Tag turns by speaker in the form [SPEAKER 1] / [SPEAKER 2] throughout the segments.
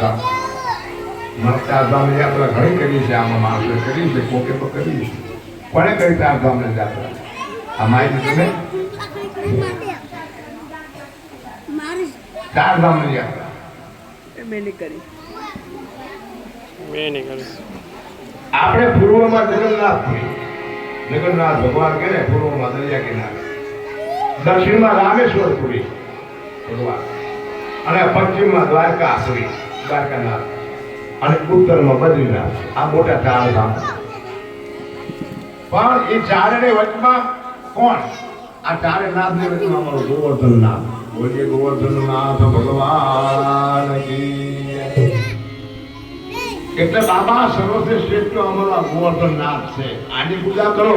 [SPEAKER 1] ચારધામ મને ચારધામની યાત્રા ઘણી કરી છે આમાં માણસે કરી છે કોકે તો કરી છે. કોને કરી ચારધામની યાત્રા? આ માહિતી તમે
[SPEAKER 2] ચાર
[SPEAKER 1] ચારધામની યાત્રા.
[SPEAKER 3] મેં નહીં કરી.
[SPEAKER 4] મેં કરી.
[SPEAKER 1] આપણે પૂર્વમાં જગન્નાથપુરી જગન્નાથ ભગવાન કહે ને પૂર્વમાં દરિયા કિનારે. દક્ષિણમાં રામેશ્વરપુરી ભગવાન. અને પશ્ચિમમાં દ્વારકાપુરી દ્વારકાનાથ અને ઉત્તરમાં બદ્રીનાથ આ મોટા ચાર ધામ પણ એ ચારણે વચમાં કોણ? આ ચારે નાથની વચમાં અમારો ગોવર્ધન નાથ બોલીએ ગોવર્ધન નાથ ભગવાન એટલે બાબા સર્વથી શ્રેષ્ઠ અમારા ગોવર્ધન નાથ છે. આની પૂજા કરો.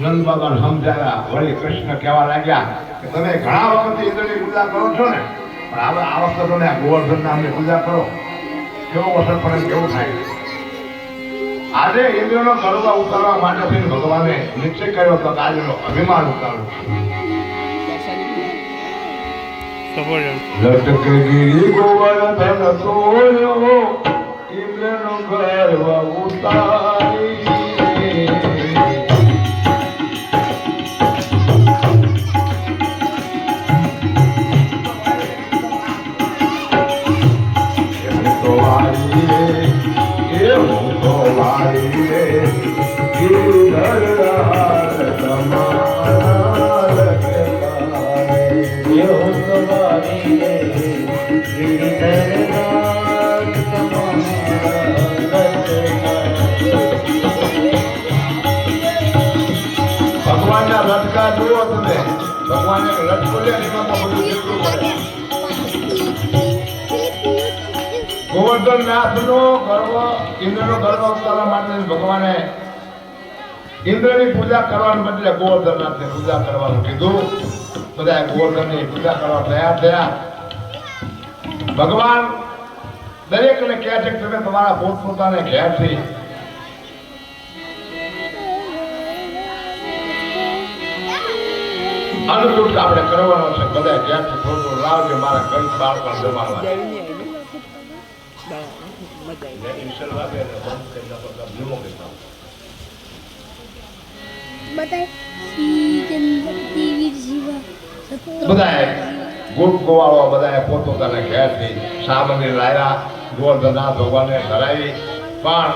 [SPEAKER 1] નંદ ભગવાન સમજાયા, વળી કૃષ્ણ કહેવા લાગ્યા કે તમે ઘણા વખત ઇન્દ્રની પૂજા કરો છો ને? પણ હવે આ વખતે તમે આ ગોવર્ધન નામની પૂજા કરો. કેવો વસર પડે કેવું થાય? આજે ઇન્દ્રનો ગરબા ઉતારવા માટે થઈને ભગવાને નિશ્ચય કર્યો હતો કે આજે અભિમાન ઉતારવું
[SPEAKER 4] સફરજન
[SPEAKER 1] લટકગીરી ગોવર્ધન સોયો, ઇન્દ્રનો ગરબા ઉતારી. નાથનો ગર્વ, ઇન્દ્રનો ગર્વ ઉતારવા માટે ભગવાને ઇન્દ્રની પૂજા કરવાને બદલે ગોવર્ધનનાથની પૂજા કરવાનું કીધું. બધા ગોવર્ધનની પૂજા કરવા તૈયાર થયા. ભગવાન દરેકને કહે છે કે તમે તમારા પોતપોતાને ઘેરથી અનુકૂળ આપણે કરવાનો છે. બધા ઘેરથી થોડું લાવજો, મારા કઈ બાળકો જમાડવા
[SPEAKER 3] મજા આવી
[SPEAKER 1] બધાએ ગોપ ગોવાળો બધાએ પોતપોતાના ઘેરથી સામગ્રી લાવ્યા ગોવર્ધનનાથ ભગવાનને ધરાવી. પણ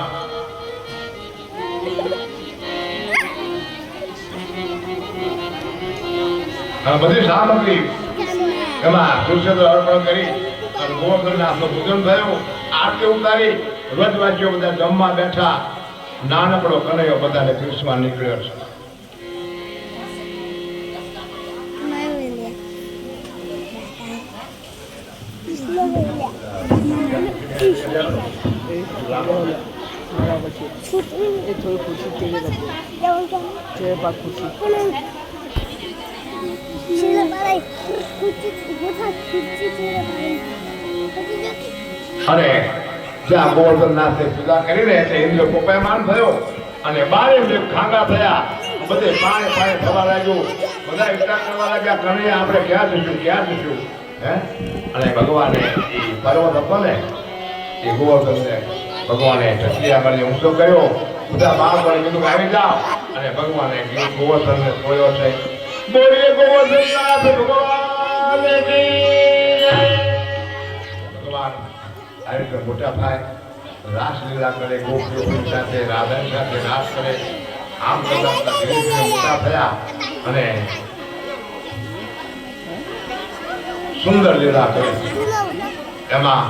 [SPEAKER 1] બધી સામગ્રી એમાં કૃષ્ણ અર્પણ કરી અને ગોવર્ધનનાથનું પૂજન થયું. આરતી ઉતારી વ્રતવાસીઓ બધા જમવા બેઠા નાનકડો કનૈયો બધાને કૃષ્ણ નીકળ્યો છે
[SPEAKER 3] મારા પછી એ
[SPEAKER 1] અને જ્યાં ગોવર્ધનનાથે પૂજા કરીને એટલે ઇન્દ્ર કોપાયમાન થયો અને બારે ઇન્દ્ર ખાંગા થયા. બધે પાણી પાણી થવા લાગ્યું. બધા વિચાર કરવા લાગ્યા કનૈયા આપણે ક્યાં જઈશું ક્યાં જઈશું હે? અને ભગવાને એ પર્વત હતો ને એ ગોવર્ધનને ભગવાને ચકલી આગળ ઊંચો કર્યો. બધા બાળકોને કીધું કે આવી જાઓ. અને ભગવાને કીધું, ગોવર્ધનને છોડ્યો છે. બોલીએ જય. ભગવાન આ રીતે મોટા ભાઈ રાસલીલા કરે ગોપીઓ સાથે રાધા સાથે રાસ કરે. આમ કરતા કરતા ધીરે ધીરે મોટા થયા અને સુંદર લીલા કરે. એમાં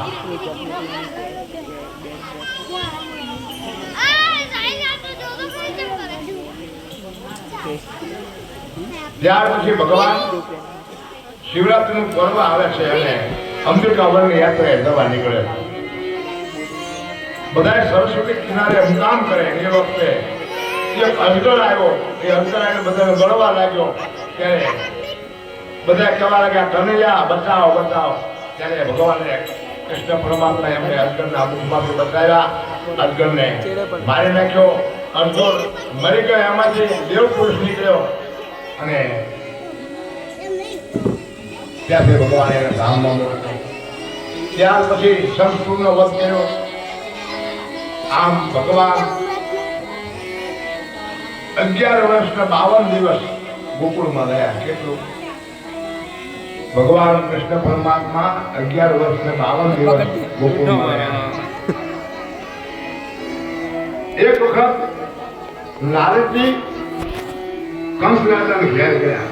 [SPEAKER 1] ત્યાર પછી ભગવાન શિવરાત્રીનું પર્વ આવે છે અને અંબિકા વનની યાત્રાએ જવા નીકળે. છે બધાએ સરસ્વતી કિનારે મુકામ કરે એ વખતે. એક અજગર આવ્યો. એ અજગર આવીને બધાને ગળવા લાગ્યો. ત્યારે બધા કહેવા લાગ્યા કનૈયા બચાવો બચાવો. ત્યારે ભગવાને કૃષ્ણ પરમાત્મા એમને અજગરના મુખમાંથી બચાવ્યા અજગરને મારી નાખ્યો. અર્જુન મરી ગયો, એમાંથી દેવ પુરુષ નીકળ્યો. અને ત્યાંથી ભગવાને એને ધામમાં મોકલ્યો ત્યાર પછી સંસ્કૃતનો વધ કર્યો. આમ ભગવાન અગિયાર વર્ષ ને બાવન દિવસ ગોકુળમાં રહ્યા. કેટલું? ભગવાન કૃષ્ણ પરમાત્મા અગિયાર વર્ષને બાવન દિવસ ગોકુળમાં રહ્યા. એક વખત નારદજી કંસ રાજાને ઘેર ગયા.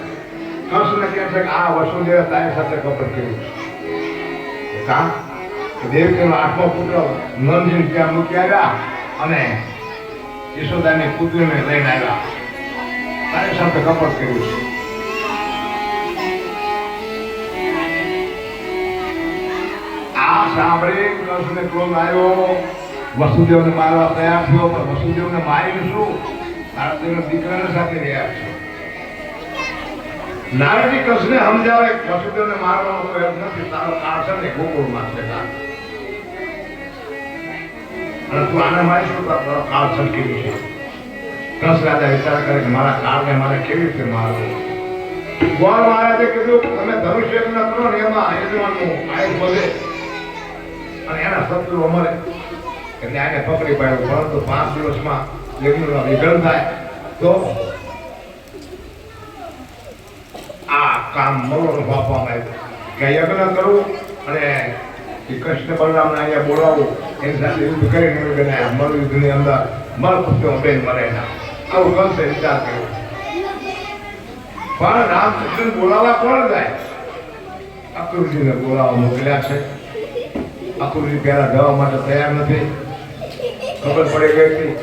[SPEAKER 1] કંસને કહે છે કે આ વસુદેવ તારી સાથે કપટ કર્યું કામ દેવકીનો આઠમો પુત્ર નંદજી ત્યાં મૂકી આવ્યા અને યશોદાની પુત્રીને લઈને આવ્યા. તારે સાથે કપટ કર્યું છે. આ સાંભળી કંસને ક્રોધ આવ્યો? વસુદેવને મારવા તૈયાર થયો, પણ વસુદેવને મારીને શું? નારદજીના દીકરાને સાથે રહ્યા છે. નારદજી કંસને સમજાવે વસુદેવ વસુદેવને મારવાનો પ્રયત્ન નથી, તારો કાળ છે ને ગોકુળમાં છે કાળ અને તું આને મારી શું તારો કાળ છટકી છે. દસ રાજા વિચાર કરે કે મારા કાળને મારે કેવી રીતે મારવું? ગોળ મહારાજે કીધું, તમે ધનુષ્ય ન કરો ને એમાં યજમાનનું આયુ વધે અને એના શત્રુ અમરે, એટલે આને પકડી પાડ્યો. પરંતુ પાંચ દિવસમાં યજ્ઞનો વિઘન થાય. તો આ કામ મરોનું આપવામાં આવ્યું. કે યજ્ઞ કરવું અને કૃષ્ણ બલરામને અહીંયા બોલાવવું એની યુદ્ધ કરીને એમ બનાવ્યા મર યુદ્ધની અંદર, મર પુત્યો બેન મરે ના. આવું કંસે વિચાર કર્યો. પણ રામકૃષ્ણ બોલાવવા કોણ જાય? અક્રુજીને બોલાવવા મોકલ્યા છે. અક્રુજી પહેલા જવા માટે તૈયાર નથી. ખબર પડી ગઈ હતી.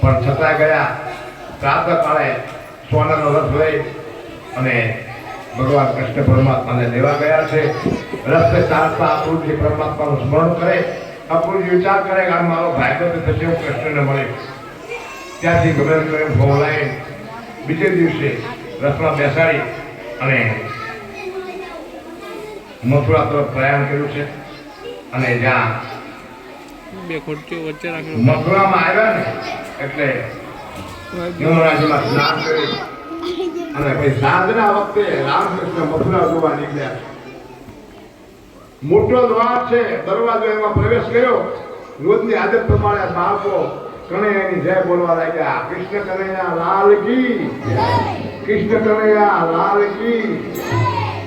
[SPEAKER 1] પણ છતાં ગયા, પ્રાતઃ કાળે સોનાનો રથ લઈ અને ભગવાન કૃષ્ણ પરમાત્માને લેવા ગયા છે. રસ્તે ચાલતા અપુરજી પરમાત્માનું સ્મરણ કરે. અપુરજી વિચાર કરે કે મારો ભાઈ તો થશે હું કૃષ્ણને મળે ત્યાંથી ગમે તેમ કરીને બીજે દિવસે રથમાં બેસાડી અને મથુરા તરફ પ્રયાણ કર્યું છે. અને જ્યાં
[SPEAKER 4] બે ખુરશીઓ વચ્ચે
[SPEAKER 1] મથુરામાં આવ્યા ને એટલે યમરાજમાં સ્નાન કર્યું. અને પછી સાંજના વખતે રામકૃષ્ણ મથુરા જોવા નીકળ્યા. મોટો દ્વાર છે, દરવાજો એમાં પ્રવેશ કર્યો. રોજની આદત પ્રમાણે બાળકો કનૈયાની જય બોલવા લાગ્યા. કૃષ્ણ કનૈયા, લાલ કી. કૃષ્ણ કનૈયા, લાલ કી.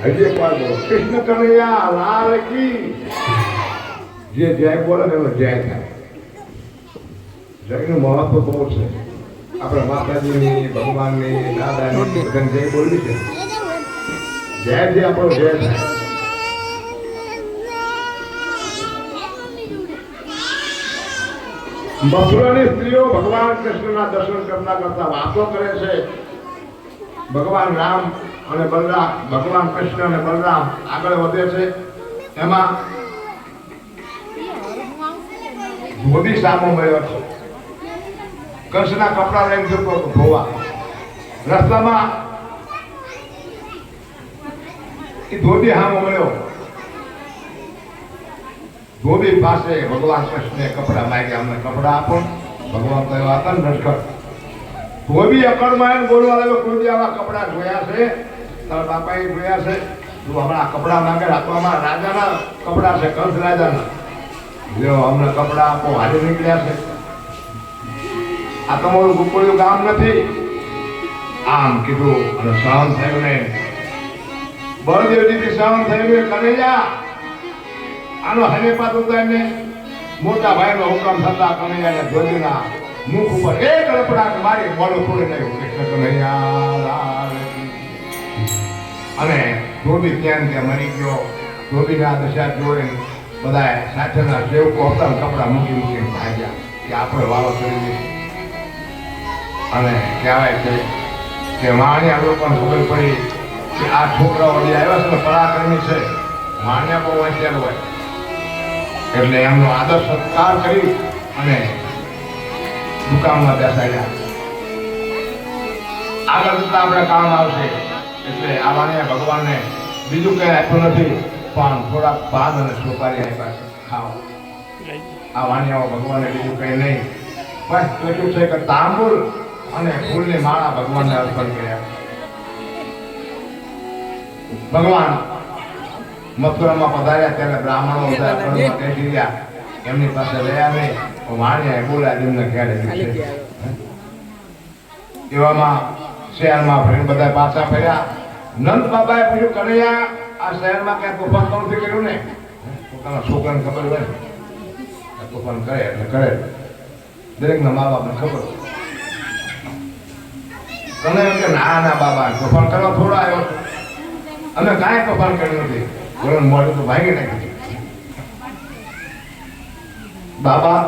[SPEAKER 1] હજી એક વાર બોલો. કૃષ્ણ કનૈયા, લાલ કી. જે જય બોલે એનો જય થાય. જયનું મહત્વ બહુ છે. આપણે માતાજીની, ભગવાનની, દાદાની બધાને જય બોલવી છે. જય જે આપણો જય થાય. મથુરાની સ્ત્રીઓ ભગવાન કૃષ્ણના દર્શન કરતા કરતા વાતો કરે છે. ભગવાન રામ અને બલરામ, ભગવાન કૃષ્ણ અને બલરામ આગળ વધે છે. એમાં મોદી સામો મળ્યો છે. કૃષ્ણના કપડા લઈને જતો ધોવા રસ્તામાં એ ધોબી સામો મળ્યો ધોબી પાસે ભગવાન કૃષ્ણે કપડા માગ્યા. અમને કપડા આપો. ભગવાન કહ્યું ને નટખટ ધોબી અકળમાં એને બોલવા લાગ્યો કોઈ આવા કપડા જોયા છે? તારા બાપાએ જોયા છે? તું હમણાં કપડા માંગે, રાખવામાં રાજાના કપડા છે, કંસ રાજાના. જો અમને કપડા આપો, હારી નીકળ્યા છે. આ તમારું ગુપળિયું ગામ નથી? આમ કીધું, અને સહન થયું ને બળદેવજીથી સહન થયું કનૈયા. આનો હરેપા દુકાનને મોટા ભાઈનો હુકમ થતા કનૈયાને ધ્વજના મુખ ઉપર એક રપડાટ મારી મોડું તોડી નાખ્યું. કૃષ્ણ કનૈયા અને ધોબી ત્યાં ત્યાં મરી ગયો. ધોબીના દશા જોડે બધા સાથેના સેવકો હતા કપડા મૂકી મૂકીને ભાગ્યા કે આપણે વાળો કરી દઈએ અને કહેવાય છે કે માણ્યા લોકોને ખબર પડી કે આ છોકરાઓ જે આવ્યા છે ને પરાક્રમી છે. માણ્યા બહુ હોશિયાર હોય. એટલે એમનો આદર સત્કાર કરી અને દુકાનમાં બેસાડ્યા. આગળ જતા આપણે કામ આવશે. એટલે આ વાણિયા ભગવાનને બીજું કઈ આપ્યું નથી, પણ થોડાક પાન અને સોપારી આપ્યા છે. ખાઓ. આ વાણિયાઓ ભગવાને બીજું કઈ નહીં. બસ એટલું છે કે તાંબુલ અને ફૂલની માળા ભગવાનને અર્પણ કર્યા. ભગવાન મથુરામાં પધાર્યા ત્યારે બ્રાહ્મણો આપણને ગયા એમની પાસે રહ્યા નહીં. વાણિયા બોલ્યા જેમને દિવસે એવામાં શહેરમાં ફરીને બધા પાછા ફર્યા. નંદ બાબાએ પૂછ્યું કનૈયા આ શહેરમાં ક્યાં તોફાન તો નથી કર્યું ને? પોતાના છોકરાને ખબર હોય ને. તોફાન કરે એટલે કરે. દરેકના મા બાપને ખબર. તમે એમ કે ના ના બાબા તોફાન કરવા થોડો આવ્યો. અમે કાંઈ તોફાન કર્યું નથી. બોલો મોડું બાબા,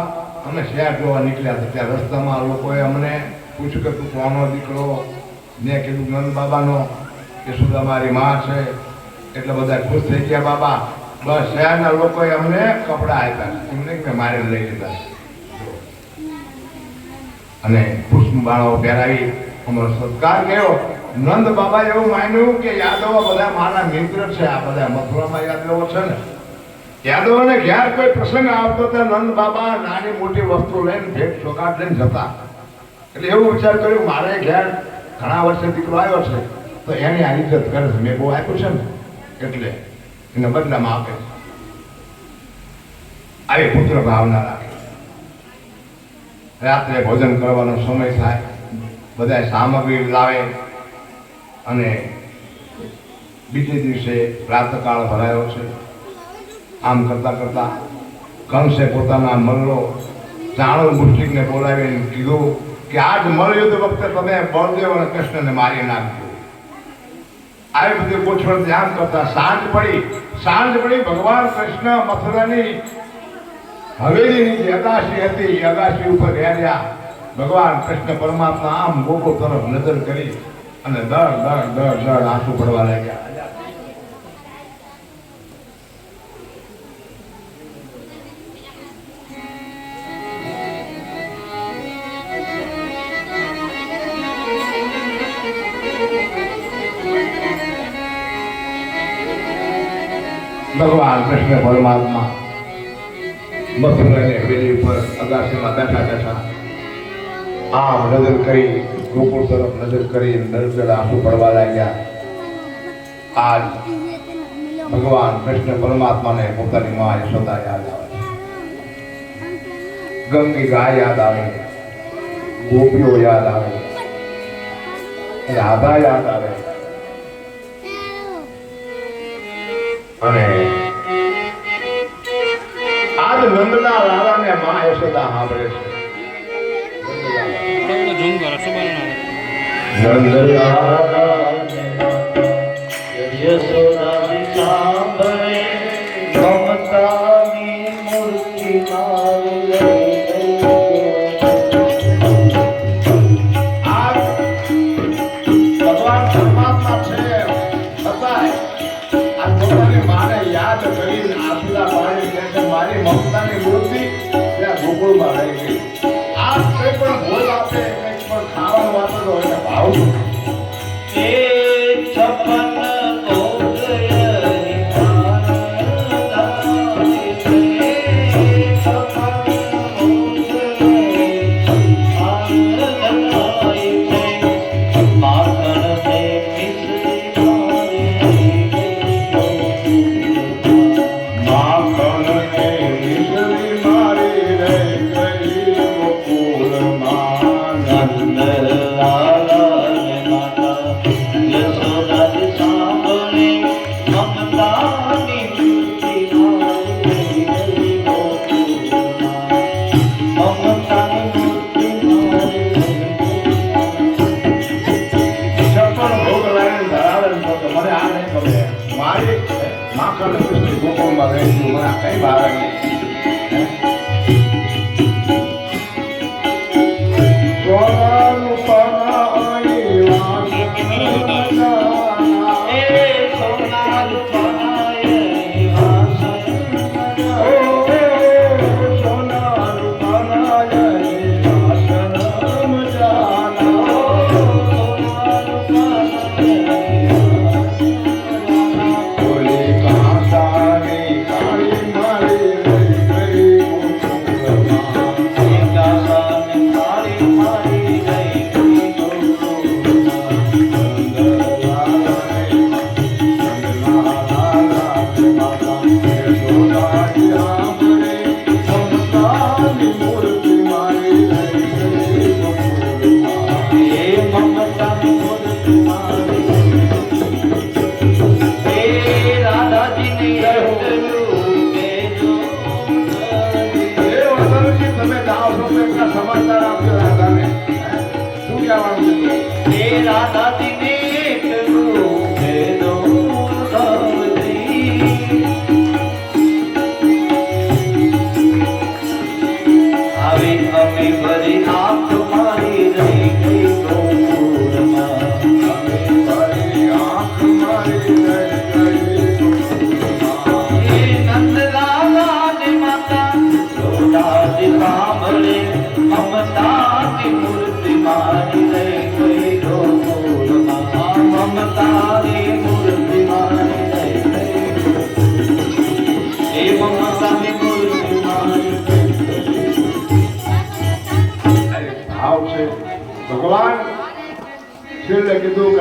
[SPEAKER 1] અમે શહેર જોવા નીકળ્યા હતા. ત્યાં રસ્તામાં લોકોએ અમને પૂછ્યું કે તું કોનો દીકરો? મેં કીધું, નંદ બાબાનો. કે, શું તમારી માં છે? એટલે બધા ખુશ થઈ ગયા, બાબા, બસ. શહેરના લોકોએ અમને કપડાં આપ્યા. એમને કે મારે લઈ લીધા. અને પુષ્પ બાળો પહેરાવી, અમારો સત્કાર કર્યો. નંદ બાબા એવું માન્યું કે યાદવો બધા મારા મિત્ર છે. આ બધા મથુરામાં યાદવો છે ને. યાદવોને ઘેર કોઈ પ્રસંગ આવતો તો નંદ બાબા નાની મોટી વસ્તુ લઈને ભેટ ચોકાટ લઈને જતા. એટલે એવું વિચાર કર્યું, મારે ઘેર ઘણા વર્ષે દીકરો આવ્યો છે, તો એની આ ઇજ્જત કરે છે. મેં બહુ આપ્યું છે ને. એટલે એને બદલામાં આપે આવી પુત્ર ભાવના રાખે રાત્રે ભોજન કરવાનો સમય થાય બધા સામગ્રી લાવે અને બીજે દિવસે પ્રાતકાળ ભરાયો છે. આમ કરતા કરતા કંસે પોતાના મલ્લો ચાણો મુષ્ટિકને બોલાવીને કીધું કે આજ મલયુદ્ધ વખતે તમે બળદેવ અને કૃષ્ણને મારી નાખજો. આવી બધી પૂછપરછ ધ્યાન કરતા સાંજ પડી. સાંજ પડી ભગવાન કૃષ્ણ મથુરાની હવેલીની જે અગાશી હતી, એ અગાશી ઉપર રહ્યા ભગવાન કૃષ્ણ પરમાત્મા આમ ગોકુળ તરફ નજર કરી. અને દર દર દર દર આંસુ પડવા લાગ્યા. ભગવાન કૃષ્ણ પરમાત્મા મથુરાની હવેલી ઉપર અગાસીમાં બેઠા બેઠા આમ નજર કરી ગોકુળ તરફ નજર કરી નરજળ આંસુ પડવા લાગ્યા. આજ ભગવાન કૃષ્ણ પરમાત્માને પોતાની માં યશોદા યાદ આવે ગંગી ગાય યાદ આવે, ગોપીઓ યાદ આવે, રાધા યાદ આવે. અને આજ નંદના રાધાને માં યશોદા સાંભળે છે.
[SPEAKER 4] આપણે બધું
[SPEAKER 1] રહી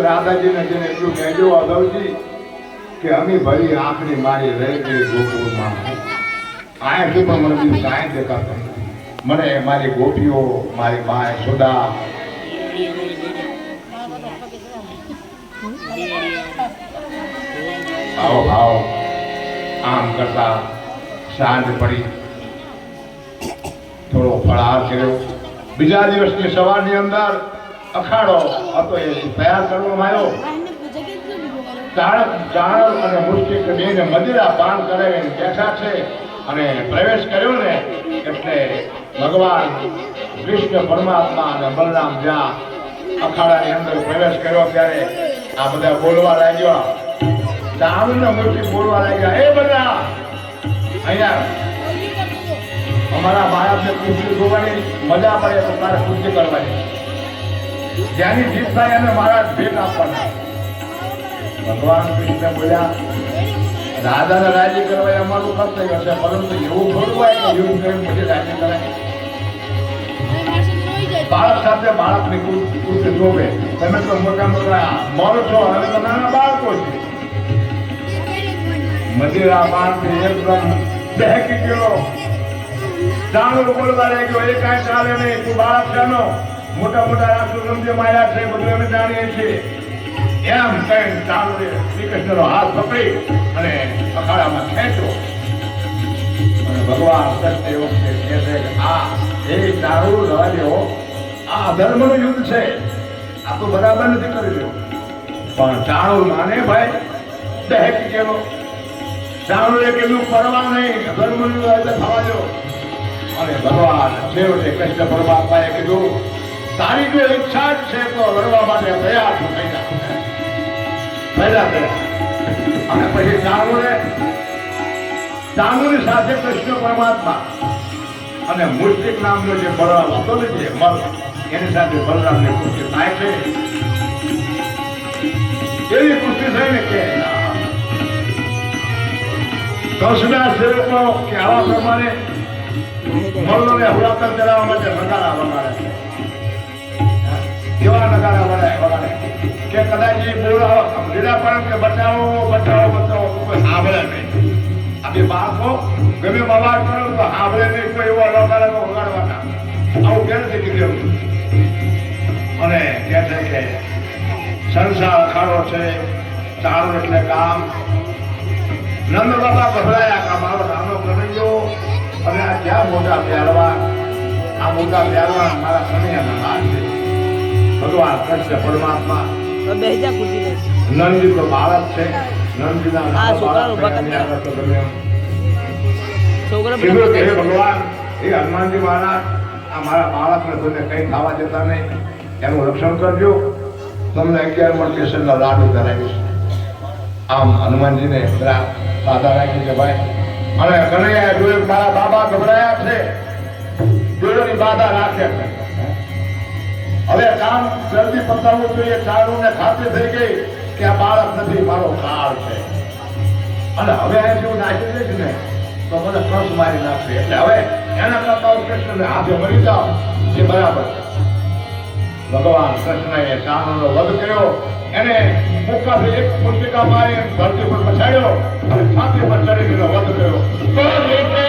[SPEAKER 5] રાધાજીને
[SPEAKER 1] જેને એટલું કહેજો અગાઉજી કે અમે ભરી આંખની મારી રહી ગઈ ગોકુળમાં આંખથી પણ મને બીજું કાંઈ દેખાતું મને મારી ગોપીઓ, મારી માય સુદા. આવો ભાવ આમ કરતા સાંજ પડી. થોડો ફળાર કર્યો. બીજા દિવસની સવારની અંદર અખાડો હતો એ તૈયાર કરવામાં આવ્યો. ચાણક ચાણક અને મુશ્કેલ બેને મદિરા પાન કરાવીને છે અને પ્રવેશ કર્યો ને એટલે ભગવાન કૃષ્ણ પરમાત્મા અને બલરામ જ્યાં અખાડાની અંદર પ્રવેશ કર્યો ત્યારે આ બધા બોલવા લાગ્યા. ચાણુને મૂર્તિ બોલવા લાગ્યા. એ બધા અહીંયા અમારા બાળકને કૃષિ જોવાની મજા પડે તો તારે કૃષિ કરવાની. જ્યાંની જીત થાય એને મારા ભેટ આપવાના. ભગવાન કૃષ્ણ બોલ્યા રાધાને રાજી કરવા અમારું કર્તવ્ય છે પરંતુ એવું થોડું હોય કે એવું કરીને પછી રાજી કરાય. બાળક સાથે બાળકની કૃષિ જોવે. તમે તો મોટા મોટા મળ છો, હવે તો નાના બાળકો છે. મદિરા પાનથી એકદમ દહેકી ગયો. જાણું બોલવા ગયો એ કાંઈ ચાલે નહીં, તું બાળક છે મોટા મોટા રાષ્ટ્ર જે માર્યા છે, બધું અમે જાણીએ છીએ. એમ કઈ ચાલુ શ્રી કૃષ્ણનો હાથ પકડી અને અખાડામાં ખેંચો અને ભગવાન એ વખતે કહે છે આ એ રવા દેવો આ અધર્મનું યુદ્ધ છે. આ તો બરાબર નથી કરી પણ ચાણુર માને ભાઈ દહેકી ગયેલો ચાણુરે કીધું ફરવા નહીં અધર્મનું યુદ્ધ થવા દો અને ભગવાન છેવટે કૃષ્ણ પરમાત્માએ કીધું તારી જો ઈચ્છા જ છે તો લડવા માટે તૈયાર છું પહેલા પહેલા. અને પછી ચાંદુને ચાંદુની સાથે કૃષ્ણ પરમાત્મા અને મુસ્તિક નામનો જે બળરામ હતો ને જે મર એની સાથે બલરામની કુસ્તી થાય છે. એવી કુસ્તી થઈ ને કે કૃષ્ણના સેવકો કે આવા પ્રમાણે મલ્લોને હુલાતર કરાવવા માટે નગારા વગાડે કેવા નગારા વગાડે વગાડે કે કદાચ એ બોલાવો લીલા પણ કે બચાવો બચાવો બચાવો કોઈ સાંભળે નહીં. આ બે બાળકો, ગમે અવાજ કરો તો સાંભળે નહીં, કોઈ એવો નગારા તો વગાડવાના. આવું કે નથી કીધેલું અને કે છે કે સંસાર અખાડો છે, ચારો એટલે કામ. નંદ બાબા ગભરાયા કામ મારો નાનો ગયો. અને આ ક્યાં મોટા પ્યારવા આ મોટા પ્યારવા મારા કનૈયાના હાથ. છે ભગવાન કૃષ્ણ પરમાત્મા. નંદી તો બાળક છે. નંદીના ભગવાન એ હનુમાનજી મહારાજ આ મારા બાળકને તમને કઈ ખાવા દેતા નહીં. એનું રક્ષણ કરજો. તમને અગિયાર મણ કેસરના લાડુ ધરાવીશ. આમ હનુમાનજીને પેલા બાધા રાખી છે ભાઈ. અને કનૈયા જોયું મારા બાબા ગભરાયા છે. જોડોની બાધા રાખે છે. હવે કામ જલ્દી પતાવવું જોઈએ. ચારું ને ખાતરી થઈ ગઈ કે આ બાળક નથી, મારો કાળ છે. અને હવે આ જેવું નાખી દઈશ ને તો મને કસ મારી નાખશે. એટલે હવે એના કરતા કૃષ્ણ હાથે મરી જાઓ એ બરાબર ભગવાન કૃષ્ણએ નો વધ કર્યો. એને મુક્કાથી એક પુસ્તિકા મારી ધરતી પર પછાડ્યો અને છાતી પર ચડી વધ કર્યો.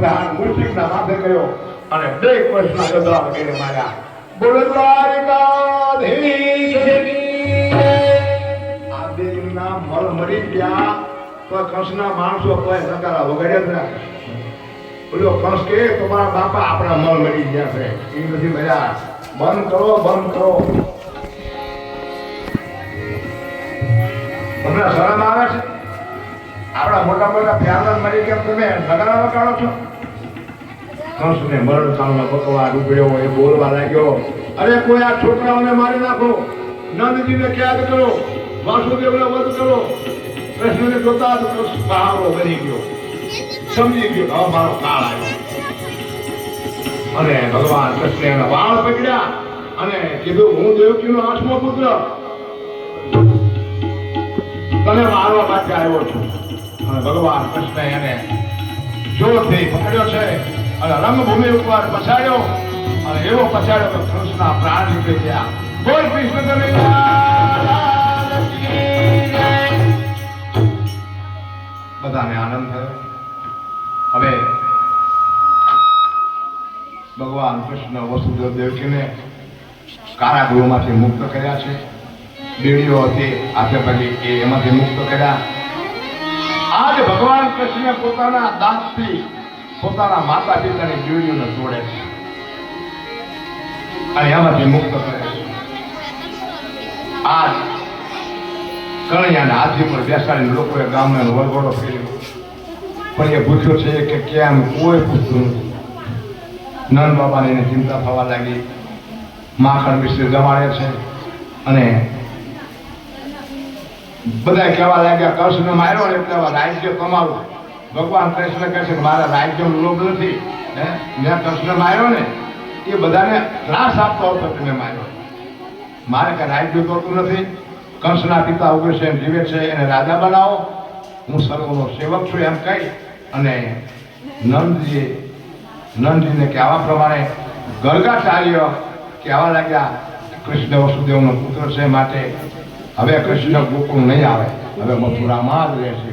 [SPEAKER 1] માથે કર્યો અને બે કૃષ્ણ ગદરા વગેરે માર્યા બોલ મરી ગયા. તો કંસના માણસો કોઈ નકારા વગાડ્યા જ બોલો કંસ કે તમારા બાપા આપણા મળ મળી ગયા છે. એ બધી મજા બંધ કરો બંધ કરો. હમણાં શરમ આવે છે? આપણા મોટા મોટા પ્યારલાલ મરી ગયા તમે નગારા વગાડો છો? કંસને મરણ કાળમાં ભગવાન રૂપડ્યો એ બોલવા લાગ્યો. અરે કોઈ આ છોકરાઓને મારી નાખો. નંદજીને ક્યાદ કરો. વાસુદેવને વધ કરો. કૃષ્ણને જોતા જ બહારો બની ગયો. સમજી ગયો. હવે મારો કાળ આવ્યો. અને ભગવાન કૃષ્ણ એના વાળ પકડ્યા અને કીધું, હું દેવકીનો આઠમો પુત્ર. તને મારવા માટે આવ્યો છું. અને ભગવાન કૃષ્ણ એને જોરથી પકડ્યો છે અને રંગભૂમિ ઉપર પછાડ્યો. અને એવો પછાડ્યો કે કૃષ્ણના પ્રાણ નીકળી ગયા બોલ કૃષ્ણ બધાને આનંદ થયો. હવે ભગવાન કૃષ્ણ વસુદેવ દેવકીને કારાગૃહમાંથી મુક્ત કર્યા છે. બીડીઓ હતી પડી એ એમાંથી મુક્ત કર્યા. આજ ભગવાન કૃષ્ણ પોતાના દાંતથી પોતાના માતા પિતાની જોડીઓને તોડે છે. અને એમાંથી મુક્ત કરે છે. આજ કણિયાને હાથી પર બેસાડીને લોકોએ ગામને વરઘોડો ફેર્યો. પણ એ પૂછ્યો છે કે કેમ કોઈ પૂછતું નથી. નંદ બાબાને ચિંતા થવા લાગી. માખણ મિશ્રી જમાડે છે અને બધા કહેવા લાગ્યા? કૃષ્ણ માર્યો એટલે રાજ્ય તમારું ભગવાન કૃષ્ણ કહે છે મારા રાજ્યનો લોભ નથી. હે? મેં કૃષ્ણ માર્યો ને, એ બધાને ત્રાસ આપતો હતો કે મેં માર્યો. મારે કે રાજ્ય કરતું નથી. કંસના પિતા ઉગ્રસેન જીવે છે, એને રાજા બનાવો. હું સર્વનો સેવક છું એમ કહી અને નંદજીએ, નંદજીને કે આવા પ્રમાણે ગરગાચાર્ય કહેવા લાગ્યા કૃષ્ણ વસુદેવનો પુત્ર છે માટે હવે કૃષ્ણ ગોકુળ નહીં આવે. હવે મથુરામાં જ રહેશે.